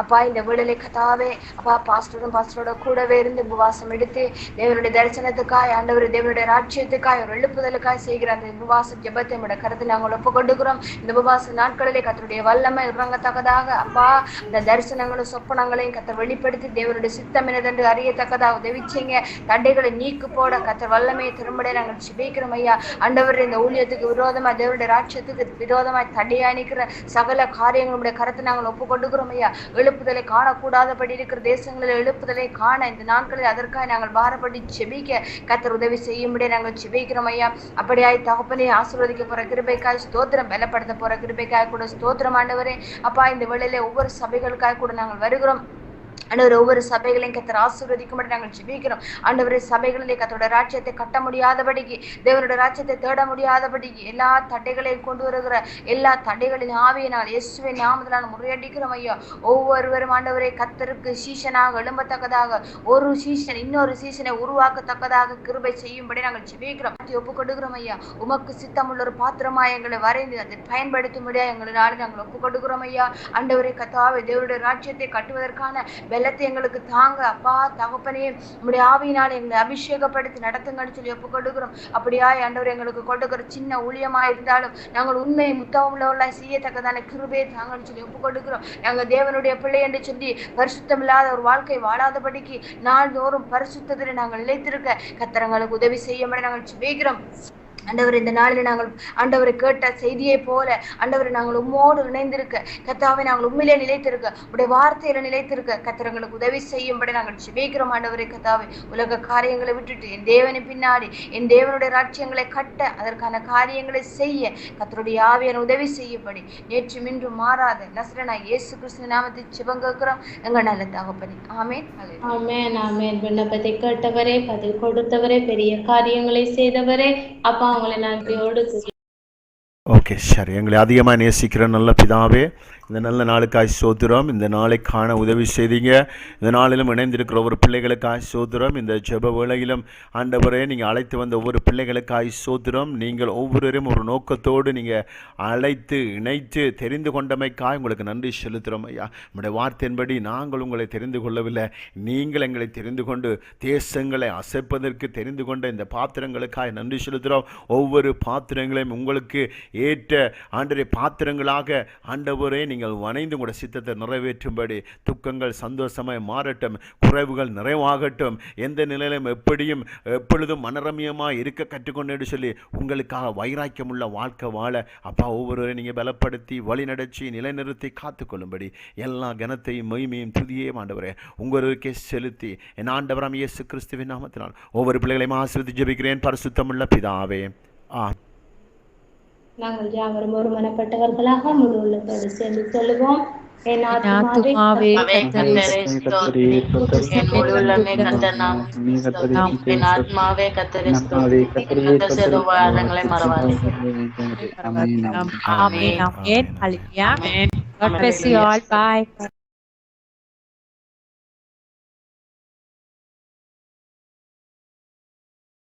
அப்பா இந்த வேளையிலே கதாவே அப்பா பாஸ்டரும் பாஸ்டரோட கூடவே இருந்து உபவாசம் எடுத்து தேவனுடைய தரிசனத்துக்காய் ஆண்டவர் தேவனுடைய ராட்சியத்துக்காய் ஒரு எழுப்புதலுக்காய் செய்கிற அந்த உபவாச ஜெபத்தை நம்முடைய கருத்து நாங்கள் ஒப்பு இந்த உபவாச நாட்களிலே கத்தருடைய வல்லமை இறங்கத்தக்கதாக அப்பா இந்த தரிசனங்களும் சொப்பனங்களையும் கத்தை வெளிப்படுத்தி தேவனுடைய சித்தம் என்னதென்று அறியத்தக்கதாக உதவிச்சீங்க. தண்டைகளை தடைகளை நீக்கு போட கத்தர் வல்லமையை திரும்படைய நாங்கள் சிபிக்கிறோம் ஐயா. ஆண்டவர் இந்த ஊழியத்துக்கு விரோதமா தேவனுடைய ராட்சியத்துக்கு விரோதமாய் தடையா நிற்கிற சகல காரியங்களுடைய கருத்தை நாங்கள் ஒப்பு ஐயா. எழுப்புதலை காணக்கூடாதபடி இருக்கிற தேசங்களில் எழுப்புதலை காண இந்த நாட்களில் அதற்காக நாங்கள் பாரப்படி செபிக்க கத்தர் உதவி செய்யும்படி நாங்கள் செபிக்கிறோம் ஐயா. அப்படியாய் தகப்பனை ஆசீர்வதிக்க போற கிருபைக்காய் ஸ்தோத்திரம் பலப்படுத்த போற கிருபைக்காய் கூட ஸ்தோத்திரம் ஆண்டவரே. அப்பா இந்த வேளையிலே ஒவ்வொரு சபைகளுக்காக கூட நாங்கள் வருகிறோம். ஆண்டவர் ஒவ்வொரு சபைகளையும் கத்தர் ஆசீர்வதிக்கும்படி நாங்கள் ஜெபிக்கிறோம். ஆண்டவரை சபைகளிலே கத்தோட ராஜ்யத்தை கட்ட முடியாதபடிக்கு தேவனோட ராஜ்யத்தை தேட முடியாதபடிக்கு எல்லா தடைகளையும் கொண்டு வருகிற எல்லா தடைகளின் ஆவியினால் இயேசுவை நாமத்தினால் முறையடிக்கிறோம் ஐயா. ஒவ்வொருவரும் ஆண்டவரை கத்தருக்கு சீசனாக எழும்பத்தக்கதாக ஒரு சீசன் இன்னொரு சீசனை உருவாக்கத்தக்கதாக கிருபை செய்யும்படி நாங்கள் ஜெபிக்கிறோம். ஒப்பு கொடுக்கிறோம் ஐயா. உமக்கு சித்தமுள்ள ஒரு பாத்திரமா எங்களை வரைந்து அதை பயன்படுத்தும்படியா எங்களை நாடு நாங்கள் ஒப்பு கொடுக்கிறோம் ஐயா. ஆண்டவரை கத்தாவை தேவருடைய ராஜ்யத்தை கட்டுவதற்கான வெள்ளத்தை எங்களுக்கு தாங்க. அப்பா தகப்பனே உங்களுடைய ஆவியினால் எங்களை அபிஷேகப்படுத்தி நடத்துங்கன்னு சொல்லி ஒப்பு கொடுக்கிறோம் அப்படியா ஆண்டவர் எங்களுக்கு கொடுக்குற சின்ன ஊழியமா இருந்தாலும் நாங்கள் உண்மை முத்தம் உள்ளவர்களாய் செய்யத்தக்கதான கிருபையை தாங்கன்னு சொல்லி ஒப்பு கொடுக்குறோம் நாங்கள் தேவனுடைய பிள்ளை என்று சொல்லி பரிசுத்தம் இல்லாத ஒரு வாழ்க்கை வாழாதபடிக்கு நாள்தோறும் பரிசுத்தத்தில் நாங்கள் நிலைத்திருக்க கத்திரங்களுக்கு உதவி செய்யும்படி நாங்கள் ஜெபிக்கிறோம். ஆண்டவர் இந்த நாளில் நாங்கள் ஆண்டவரை கேட்ட செய்தியை போல ஆண்டவர் நாங்கள் உம்மோடு இணைந்திருக்க கத்தாவை நாங்கள் உண்மையிலே நிலைத்திருக்க உடைய வார்த்தையில நிலைத்திருக்க கத்திரங்களுக்கு உதவி செய்யும்படி நாங்கள் ஜெபிக்கிறோம் ஆண்டவரை கத்தாவை உலக காரியங்களை விட்டுட்டு என் தேவனை பின்னாடி என் தேவனுடைய ராட்சியங்களை கட்ட அதற்கான காரியங்களை செய்ய கத்தருடைய ஆவியன் உதவி செய்யும்படி நேற்று மின்று மாறாத நசரனா இயேசு கிறிஸ்து நாமத்தை சிவங்கக்கிறோம் எங்கள் நல்ல தகப்பனே. ஆமேன். ஆமேன் ஆமேன். விண்ணப்பத்தை கேட்டவரே பதில் கொடுத்தவரே பெரிய காரியங்களை செய்தவரே அப்பா உங்களை நன்றியோடு துதி- ஓகே சரி. எங்களை அதிகமாக நேசிக்கிற நல்ல பிதாவே இந்த நல்ல நாளுக்காய் சோத்துறோம் இந்த நாளை காண உதவி செய்தீங்க. இந்த நாளிலும் இணைந்திருக்கிற ஒவ்வொரு பிள்ளைகளுக்காய் சோத்துறோம் இந்த ஜெப வேளையிலும் ஆண்டவரே நீங்கள் அழைத்து வந்த ஒவ்வொரு பிள்ளைகளுக்காய் சோத்துறோம் நீங்கள் ஒவ்வொருவரும் ஒரு நோக்கத்தோடு நீங்கள் அழைத்து இணைத்து தெரிந்து கொண்டமைக்காய் உங்களுக்கு நன்றி செலுத்துகிறோம் ஐயா. நம்முடைய வார்த்தையின்படி நாங்கள் உங்களை தெரிந்து கொள்ளவில்லை. நீங்கள் எங்களை தெரிந்து கொண்டு தேசங்களை அசைப்பதற்கு தெரிந்து கொண்ட இந்த பாத்திரங்களுக்காய் நன்றி செலுத்துகிறோம். ஒவ்வொரு பாத்திரங்களையும் உங்களுக்கு ஏற்ற ஆண்டரை பாத்திரங்களாக ஆண்டவரே நீங்கள் வணைந்து கூட சித்தத்தை நிறைவேற்றும்படி துக்கங்கள் சந்தோஷமாய் மாறட்டும் குறைவுகள் நிறைவாகட்டும். எந்த நிலையிலும் எப்படியும் எப்பொழுதும் மனரமியமாக இருக்க கற்றுக்கொண்டு சொல்லி உங்களுக்காக வைராக்கியமுள்ள வாழ்க்கை வாழ அப்பா ஒவ்வொருவரையும் நீங்கள் பலப்படுத்தி வழிநடத்தி நிலைநிறுத்தி காத்துக்கொள்ளும்படி எல்லா கனத்தையும் மகிமையும் துதியே ஆண்டவரே உங்களுக்கே செலுத்தி என் ஆண்டவராம் இயேசு கிறிஸ்துவின் நாமத்தினால் ஒவ்வொரு பிள்ளைகளையும் ஆசிரியத்து ஜெபிக்கிறேன். பரிசுத்தமுள்ள பிதாவே. ஆ நாங்கள் யாவரும் ஒரு மனப்பட்டவர்களாக முழு உள்ளத்தோடு சேர்ந்து சொல்லுவோம். என் ஆத்மாவே. God bless you all. Bye.